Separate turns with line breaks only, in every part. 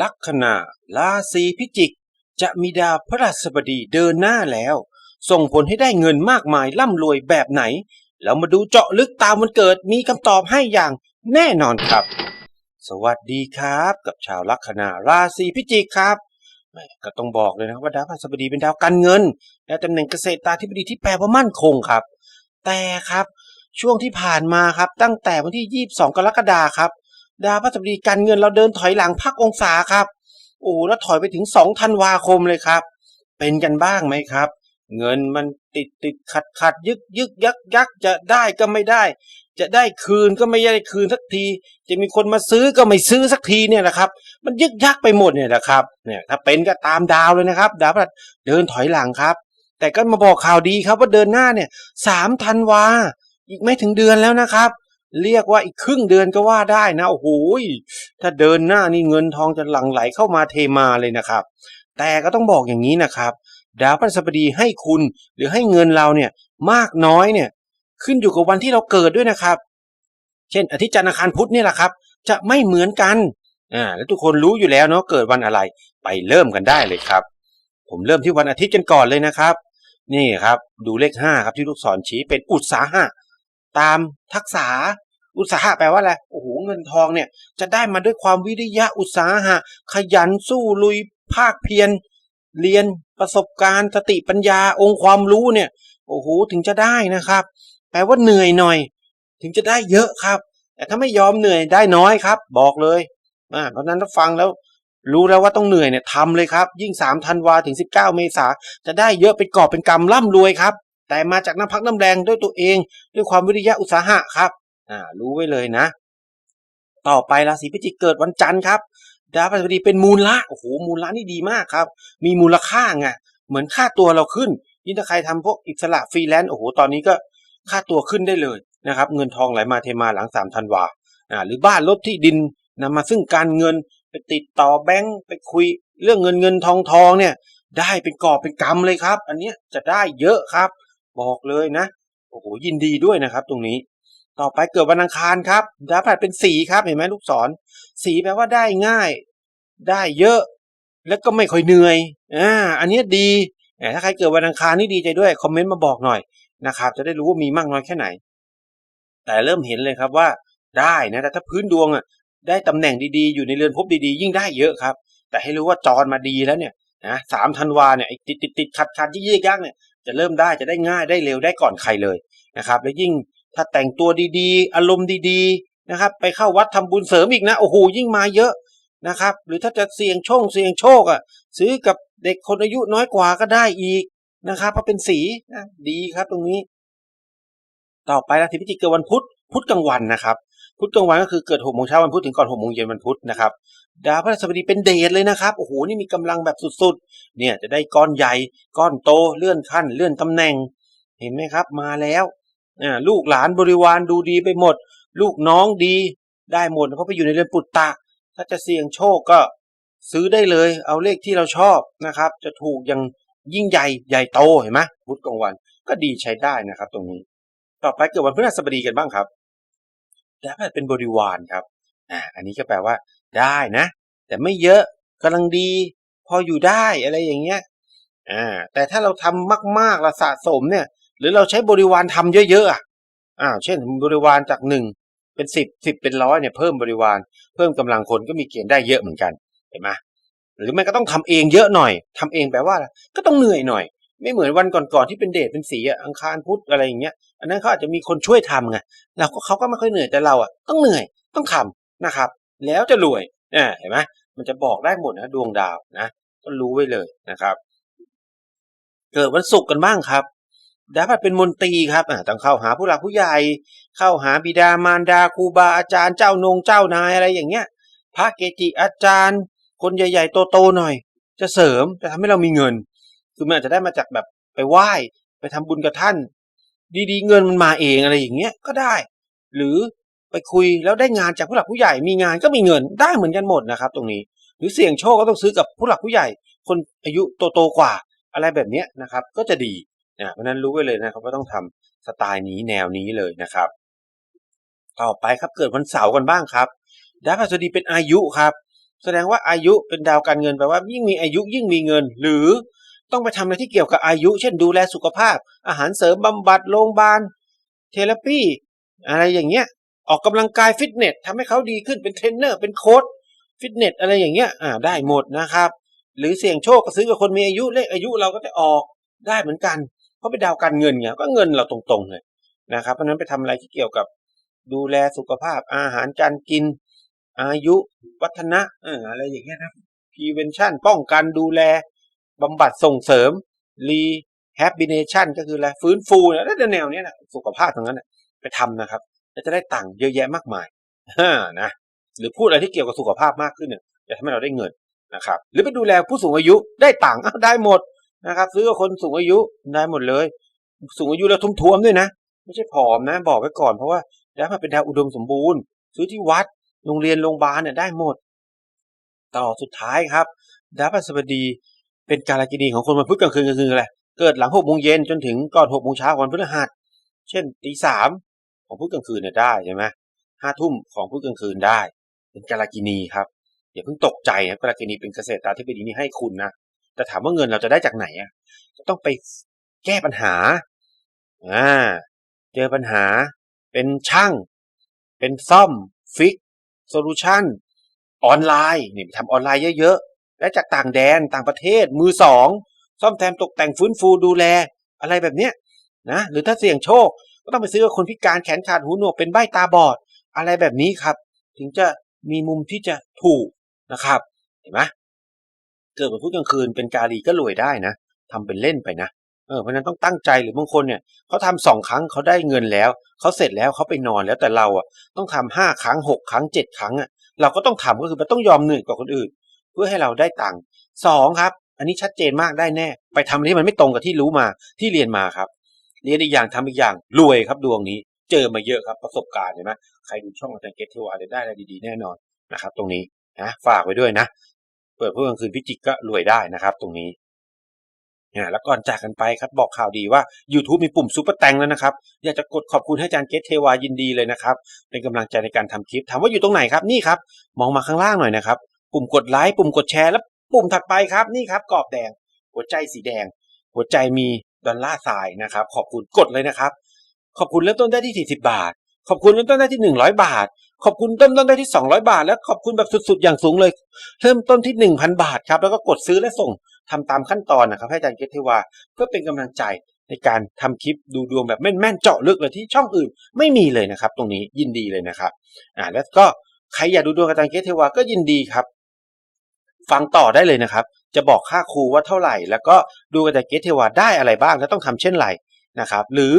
ลัคนาราศีพิจิก จะมีดาวพระราชบดีเดินหน้าแล้ว ส่งผลให้ได้เงินมากมายร่ำรวยแบบไหน เรามาดูเจาะลึกตามวันเกิดมีคำตอบให้อย่างแน่นอนครับ สวัสดีครับ กับชาวลัคนาราศีพิจิกครับก็ต้องบอกเลยนะว่าดาวพระราชบดีเป็นดาวการเงิน และตำแหน่งเกษตรตาธิบดีที่แปลว่ามั่นคงครับ แต่ครับช่วงที่ผ่านมาครับตั้งแต่วันที่ 22 กรกฎาคมครับ ดาวพระราชบดีการเงินเราเดินถอยหลังพักองศาครับ โอ้แล้วถอยไปถึง2ธันวาคมเลยครับ เป็นกันบ้างไหมครับ เงินมันติดติดขัดขัดยึกยึกยักยักจะได้ก็ไม่ได้ จะได้คืนก็ไม่ได้คืนสักที จะมีคนมาซื้อก็ไม่ซื้อสักทีเนี่ยนะครับ มันยึกยักไปหมดเนี่ยนะครับ เนี่ยถ้าเป็นก็ตามดาวเลยนะครับ ดาวพฤหัสเดินถอยหลังครับ แต่ก็มาบอกข่าวดีครับว่าเดินหน้าเนี่ยสามธันวาอีกไม่ถึงเดือนแล้วนะครับ เรียกว่าอีกครึ่งเดือนก็ว่าได้นะโอ้โหถ้าเดินหน้านี่เงินทองจะหลั่งไหลเข้ามาเทมาเลยนะครับ แต่ก็ต้องบอกอย่างนี้นะครับดาวพฤหัสบดีให้คุณหรือให้เงินเราเนี่ยมากน้อยเนี่ยขึ้นอยู่กับวันที่เราเกิดด้วยนะครับ เช่นอาทิตย์จันทร์อังคารพุธเนี่ยแหละครับ จะไม่เหมือนกันอ่าแล้วทุกคนรู้อยู่แล้วเนาะเกิดวันอะไรไปเริ่มกันได้เลยครับ ผมเริ่มที่วันอาทิตย์กันก่อนเลยนะครับ นี่ครับ ดูเลขห้าครับที่ลูกศรชี้เป็นอุตสาหะตามทักษะ อุตสาหะแปลว่าอะไรโอ้โหเงินทองเนี่ยจะได้มาด้วยความวิริยะอุตสาหะ ขยันสู้ลุยภาคเพียรเรียนประสบการณ์สติปัญญาองค์ความรู้เนี่ย โอ้โหถึงจะได้นะครับ แปลว่าเหนื่อยหน่อย ถึงจะได้เยอะครับ แต่ถ้าไม่ยอมเหนื่อยได้น้อยครับ บอกเลยอ่าเพราะนั้นถ้าฟังแล้ว รู้แล้วว่าต้องเหนื่อยเนี่ยทำเลยครับ ยิ่ง3ธันวาถึง19เมษาจะได้เยอะเป็นกอบเป็นกำร่ำรวยครับ แต่มาจากน้ำพักน้ำแรงด้วยตัวเอง ด้วยความวิริยะอุตสาหะครับ อ่ารู้ไว้เลยนะ ต่อไปราศีพิจิกเกิดวันจันทร์ครับดาวพฤหัสบดีเป็นมูลละโอ้โหมูลละนี่ดีมากครับ มีมูลค่าไงเหมือนค่าตัวเราขึ้นยิ่งถ้าใครทำพวกอิสระฟรีแลนซ์โอ้โหตอนนี้ก็ค่าตัวขึ้นได้เลยนะครับ เงินทองไหลมาเทมาหลังสามธันวาอ่าหรือบ้านรถที่ดินนำมาซึ่งการเงินไปติดต่อแบงก์ไปคุยเรื่องเงินเงินทองทองเนี่ย ได้เป็นกอบเป็นกำเลยครับ อันเนี้ยจะได้เยอะครับ บอกเลยนะ โอ้โหยินดีด้วยนะครับ ตรงนี้ ต่อไปเกิดวันอังคารครับดาวพฤหัสเป็นสีครับเห็นไหมลูกศร สีแปลว่าได้ง่าย ได้เยอะ แล้วก็ไม่ค่อยเหนื่อยอ่าอันเนี้ยดีถ้าใครเกิดวันอังคารนี่ดีใจด้วยคอมเมนต์มาบอกหน่อยนะครับจะได้รู้ว่ามีมากน้อยแค่ไหน แต่เริ่มเห็นเลยครับว่าได้นะแต่ถ้าพื้นดวงอะได้ตำแหน่งดีๆ อยู่ในเรือนภพดีๆ ยิ่งได้เยอะครับ แต่ให้รู้ว่าจรมาดีแล้วเนี่ยนะสามธันวาเนี่ยติดติดติดขัดขัดยี่ยากเนี่ยจะเริ่มได้จะได้ง่ายได้เร็วได้ก่อนใครเลยนะครับ แล้วยิ่ง ถ้าแต่งตัวดีๆ อารมณ์ดีๆนะครับ ไปเข้าวัดทำบุญเสริมอีกนะโอ้โหยิ่งมาเยอะนะครับ หรือถ้าจะเสี่ยงโชคเสี่ยงโชคอะ ซื้อกับเด็กคนอายุน้อยกว่าก็ได้อีกนะครับเพราะเป็นสีนะดีครับตรงนี้ ต่อไปราศีพิจิกเกิดวันพุธพุธกลางวันนะครับ พุธกลางวันก็คือเกิดหกโมงเช้าวันพุธถึงก่อนหกโมงเย็นวันพุธนะครับดาวพฤหัสบดีเป็นเดชเลยนะครับโอ้โหนี่มีกำลังแบบสุดๆ เนี่ยจะได้ก้อนใหญ่ ก้อนโตเลื่อนขั้น เลื่อนตำแหน่ง เห็นไหมครับ มาแล้ว ลูกหลานบริวารดูดีไปหมด ลูกน้องดีได้หมดเพราะไปอยู่ในเรือนปุตตะ ถ้าจะเสี่ยงโชคก็ซื้อได้เลย เอาเลขที่เราชอบนะครับ จะถูกอย่างยิ่งใหญ่ใหญ่โตเห็นไหมพุธกลางวันก็ดีใช้ได้นะครับ ตรงนี้ ต่อไปเกิดวันพฤหัสบดีกันบ้างครับดาวเป็นบริวารครับอ่าอันนี้ก็แปลว่า ได้นะ แต่ไม่เยอะกำลังดี พออยู่ได้อะไรอย่างเงี้ยอ่าแต่ถ้าเราทำมากๆเราสะสมเนี่ย หรือเราใช้บริวารทำเยอะๆอะอ่าเช่นบริวารจากหนึ่งเป็นสิบสิบเป็นร้อยเนี่ยเพิ่มบริวาร เพิ่มกำลังคนก็มีเกณฑ์ได้เยอะเหมือนกันเห็นไหมหรือไม่ก็ต้องทำเองเยอะหน่อยทำเองแปลว่าอะไรก็ต้องเหนื่อยหน่อย ไม่เหมือนวันก่อนๆที่เป็นเดทเป็นสีอังคารพุธอะไรอย่างเงี้ย อันนั้นเขาอาจจะมีคนช่วยทำไงเราก็เขาก็ไม่ค่อยเหนื่อยแต่เราอะต้องเหนื่อยต้องทำนะครับ แล้วจะรวยอ่าเห็นไหมมันจะบอกได้หมดนะดวงดาวนะก็รู้ไว้เลยนะครับ เกิดวันศุกร์กันบ้างครับ ดาวพฤหัสเป็นมนตรีครับต้องเข้าหาผู้หลักผู้ใหญ่ เข้าหาบิดามารดาครูบาอาจารย์เจ้านงเจ้านายอะไรอย่างเงี้ย พระเกจิอาจารย์ คนใหญ่ๆโตๆหน่อย จะเสริมจะทำให้เรามีเงิน คือมันอาจจะได้มาจากแบบไปไหว้ไปทำบุญกับท่าน ดีๆ เงินมันมาเองอะไรอย่างเงี้ยก็ได้ หรือไปคุยแล้วได้งานจากผู้หลักผู้ใหญ่ มีงานก็มีเงินได้เหมือนกันหมดนะครับ ตรงนี้ หรือเสี่ยงโชคก็ต้องซื้อกับผู้หลักผู้ใหญ่ คนอายุโตๆกว่าอะไรแบบเนี้ยนะครับ ก็จะดี นะเพราะนั้นรู้ไว้เลยนะครับว่าต้องทำสไตล์นี้แนวนี้เลยนะครับ ต่อไปครับเกิดวันเสาร์กันบ้างครับดาวพฤหัสบดีเป็นอายุครับ แสดงว่าอายุเป็นดาวการเงินแปลว่ายิ่งมีอายุยิ่งมีเงิน หรือต้องไปทำอะไรที่เกี่ยวกับอายุ เช่นดูแลสุขภาพ อาหารเสริมบำบัดโรงพยาบาลเทเลปีอะไรอย่างเงี้ย ออกกำลังกายฟิตเนสทำให้เขาดีขึ้นเป็นเทรนเนอร์เป็นโค้ชฟิตเนสอะไรอย่างเงี้ยอ่าได้หมดนะครับ หรือเสี่ยงโชคก็ซื้อกับคนมีอายุเลขอายุเราก็จะออกได้เหมือนกัน เพราะเป็นดาวการเงินไงก็เงินเราตรงๆเลยนะครับ เพราะนั้นไปทำอะไรที่เกี่ยวกับดูแลสุขภาพอาหารการกิน อายุวัฒนะเอออะไรอย่างเงี้ยนะ prevention ป้องกันดูแลบำบัดส่งเสริม rehabilitation ก็คืออะไรฟื้นฟูนะแล้วแนวเนี้ยนะสุขภาพตรงนั้นนะไปทำนะครับแล้วจะได้ตังค์เยอะแยะมากมายนะหรือพูดอะไรที่เกี่ยวกับสุขภาพมากขึ้นเนี่ยจะทำให้เราได้เงินนะครับ หรือไปดูแลผู้สูงอายุได้ตังค์อ้าวได้หมด นะครับ ซื้อกับคนสูงอายุได้หมดเลย สูงอายุแล้วทุ่มทวมๆด้วยนะ ไม่ใช่ผอมนะ บอกไว้ก่อนเพราะว่าดาวมันเป็นดาวอุดมสมบูรณ์ ซื้อที่วัดโรงเรียนโรงพยาบาลเนี่ยได้หมด ต่อสุดท้ายครับดาวพฤหัสบดีเป็นการกินีของคนวันพุธกลางคืนกลางคืนอะไรเกิดหลังหกโมงเย็นจนถึงก่อนหกโมงเช้าวันพฤหัสเช่นตีสามของพุธกลางคืนเนี่ยได้ใช่ไหมห้าทุ่มของพุธกลางคืนได้ เป็นการกินีครับอย่าเพิ่งตกใจนะการกินีเป็นเกษตรตาธิบดีนี่ให้คุณนะ แต่ถามว่าเงินเราจะได้จากไหนอะต้องไปแก้ปัญหาอ่าเจอปัญหา เป็นช่าง เป็นซ่อม ฟิกโซลูชันออนไลน์นี่ทำออนไลน์เยอะๆ และจากต่างแดนต่างประเทศ มือสอง ซ่อมแซมตกแต่งฟื้นฟูดูแล อะไรแบบเนี้ยนะหรือถ้าเสี่ยงโชค ก็ต้องไปซื้อกับคนพิการแขนขาดหูหนวกเป็นใบตาบอด อะไรแบบนี้ครับ ถึงจะมีมุมที่จะถูกนะครับ เห็นไหม เกิดวันพุธกลางคืนเป็นกาลีก็รวยได้นะทำเป็นเล่นไปนะเออเพราะนั้นต้องตั้งใจหรือบางคนเนี่ยเขาทำสองครั้งเขาได้เงินแล้วเขาเสร็จแล้วเขาไปนอนแล้วแต่เราอะต้องทำห้าครั้งหกครั้งเจ็ดครั้งอะเราก็ต้องทำก็คือมันต้องยอมเหนื่อยกว่าคนอื่น เพื่อให้เราได้ตังค์สองครับ อันนี้ชัดเจนมากได้แน่ ไปทำที่มันไม่ตรงกับที่รู้มาที่เรียนมาครับเรียนอีกอย่างทำอีกอย่างรวยครับดวงนี้ เจอมาเยอะครับประสบการณ์เห็นไหมใครดูช่องอาจารย์เกตเทวาได้อะไรดีๆแน่นอนนะครับ ตรงนี้นะฝากไว้ด้วยนะ เปิดเพื่อกลางคืนพิจิกก็รวยได้นะครับ ตรงนี้อ่าแล้วก่อนจากกันไปครับบอกข่าวดีว่า YouTube มีปุ่มซุปเปอร์แตงแล้วนะครับ อยากจะกดขอบคุณให้อาจารย์เกตเทวายินดีเลยนะครับ เป็นกำลังใจในการทำคลิป ถามว่าอยู่ตรงไหนครับนี่ครับ มองมาข้างล่างหน่อยนะครับ ปุ่มกดไลค์ปุ่มกดแชร์แล้วปุ่มถัดไปครับนี่ครับกรอบแดง หัวใจสีแดง หัวใจมีดอลลาร์ทรายนะครับ ขอบคุณกดเลยนะครับ ขอบคุณเริ่มต้นได้ที่ 40 บาท ขอบคุณเริ่มต้นได้ที่100บาท ขอบคุณเริ่มต้นได้ที่200บาท แล้วขอบคุณแบบสุดๆ อย่างสูงเลย เริ่มต้นที่1,000บาทครับ แล้วก็กดซื้อและส่งทำตามขั้นตอนนะครับให้อาจารย์เกตเทวาเพื่อเป็นกำลังใจในการทำคลิปดูดวงแบบแม่นๆเจาะลึกเลยที่ช่องอื่นไม่มีเลยนะครับ ตรงนี้ยินดีเลยนะครับอ่าแล้วก็ใครอยากดูดวงอาจารย์เกตเทวาก็ยินดีครับ ฟังต่อได้เลยนะครับ จะบอกค่าครูว่าเท่าไหร่ แล้วก็ดูอาจารย์เกตเทวาได้อะไรบ้างและต้องทำเช่นไรนะครับ หรือ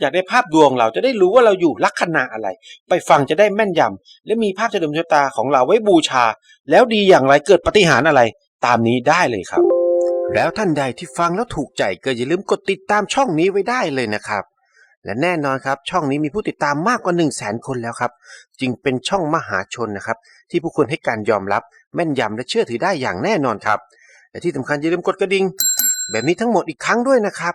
อยากได้ภาพดวงเราจะได้รู้ว่าเราอยู่ลัคนาอะไร ไปฟังจะได้แม่นยำและมีภาพเฉลิมชะตาของเราไว้บูชา แล้วดีอย่างไรเกิดปฏิหารอะไร ตามนี้ได้เลยครับ แล้วท่านใดที่ฟังแล้วถูกใจก็อย่าลืมกดติดตามช่องนี้ไว้ได้เลยนะครับ และแน่นอนครับช่องนี้มีผู้ติดตามมากกว่า 1 0 0 0 0แสนคนแล้วครับ จึงเป็นช่องมหาชนนะครับ ที่ผู้คนให้การยอมรับ แม่นยำและเชื่อถือได้อย่างแน่นอนครับและที่สำคัญอย่าลืมกดกระดิ่งแบบนี้ทั้งหมดอีกครั้งด้วยนะครับ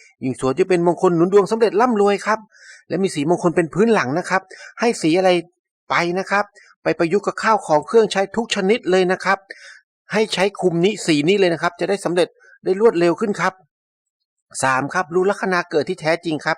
ยิ่งสวยจะเป็นมงคลหนุนดวงสำเร็จร่ำรวยครับ และมีสีมงคลเป็นพื้นหลังนะครับ ให้สีอะไรไปนะครับ ไปประยุกต์กับข้าวของเครื่องใช้ทุกชนิดเลยนะครับ ให้ใช้คุมนี้สีนี้เลยนะครับ จะได้สำเร็จได้รวดเร็วขึ้นครับสามครับรู้ลัคนาเกิดที่แท้จริงครับ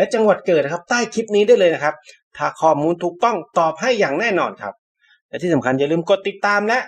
และจังหวัดเกิดนะครับ ใต้คลิปนี้ได้เลยนะครับ ถ้าข้อมูลถูกต้องตอบให้อย่างแน่นอนครับ และที่สำคัญอย่าลืมกดติดตามและ